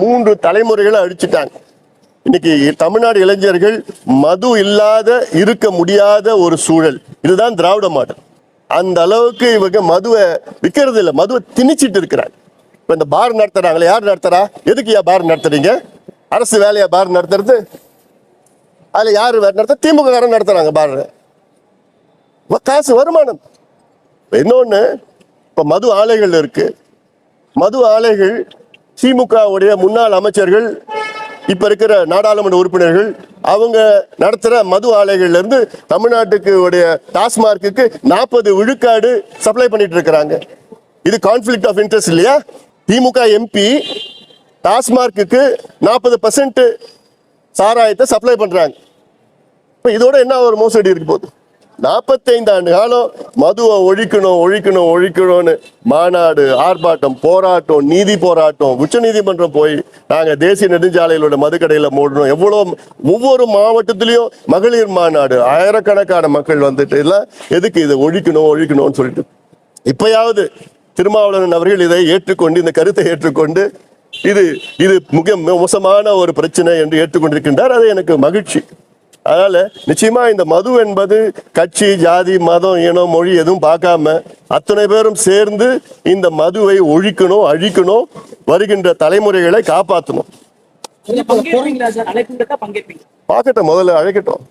மூன்று தலைமுறைகளை அழிச்சிட்டாங்க. இன்னைக்கு தமிழ்நாடு இளைஞர்கள் மது இல்லாத இருக்க முடியாத ஒரு சூழல். இதுதான் திராவிட மாடல். அந்த அளவுக்கு இவங்க மதுவை விற்கிறது இல்லை மதுவை திணிச்சிட்டு இருக்கிறாங்க. இப்போ இந்த பார் நடத்துறாங்களே யார் நடத்துறா? எதுக்கு ஏன் பார் நடத்துறீங்க? அரசு வேலையா பார் நடத்துறது? அதில் யார் நடத்த திமுக காரன் நடத்துறாங்க பார். காசு வருமானம். இன்னொன்று இப்போ மது ஆலைகள் இருக்கு. மது ஆலைகள் திமுகவுடைய முன்னாள் அமைச்சர்கள் இப்ப இருக்கிற நாடாளுமன்ற உறுப்பினர்கள் அவங்க நடத்துற மது ஆலைகள்ல இருந்து தமிழ்நாட்டுக்கு உடைய டாஸ்மார்க்குக்கு நாற்பது விழுக்காடு சப்ளை பண்ணிட்டு இருக்கிறாங்க. இது கான்ஃபிளிக்ட் ஆஃப் இன்ட்ரெஸ்ட் இல்லையா? திமுக எம்பி டாஸ்மார்க்குக்கு நாற்பது பர்சன்ட் சாராயத்தை சப்ளை பண்றாங்க. இப்ப இதோட என்ன ஒரு மோசடி இருக்கு போகுது? நாற்பத்தைந்து ஆண்டு காலம் மதுவை ஒழிக்கணும் ஒழிக்கணும் ஒழிக்கணும்னு மாநாடு ஆர்ப்பாட்டம் போராட்டம் நீதி போராட்டம் உச்ச நீதிமன்றம் போய் நாங்கள் தேசிய நெடுஞ்சாலையிலோட மதுக்கடையில் மூடணும். எவ்வளோ ஒவ்வொரு மாவட்டத்திலையும் மகளிர் மாநாடு. ஆயிரக்கணக்கான மக்கள் வந்துட்டு எல்லாம் எதுக்கு இதை ஒழிக்கணும் ஒழிக்கணும்னு சொல்லிட்டு. இப்பயாவது திருமாவளவன் அவர்கள் இதை ஏற்றுக்கொண்டு இந்த கருத்தை ஏற்றுக்கொண்டு இது இது மிக மோசமான ஒரு பிரச்சனை என்று ஏற்றுக்கொண்டிருக்கின்றார். அது எனக்கு மகிழ்ச்சி. அதனால நிச்சயமா இந்த மது என்பது கட்சி ஜாதி மதம் இனம் மொழி எதுவும் பார்க்காம அத்தனை பேரும் சேர்ந்து இந்த மதுவை ஒழிக்கணும் அழிக்கணும் வருகின்ற தலைமுறைகளை காப்பாற்றணும் பார்க்கட்டும் முதல்ல அழைக்கட்டும்.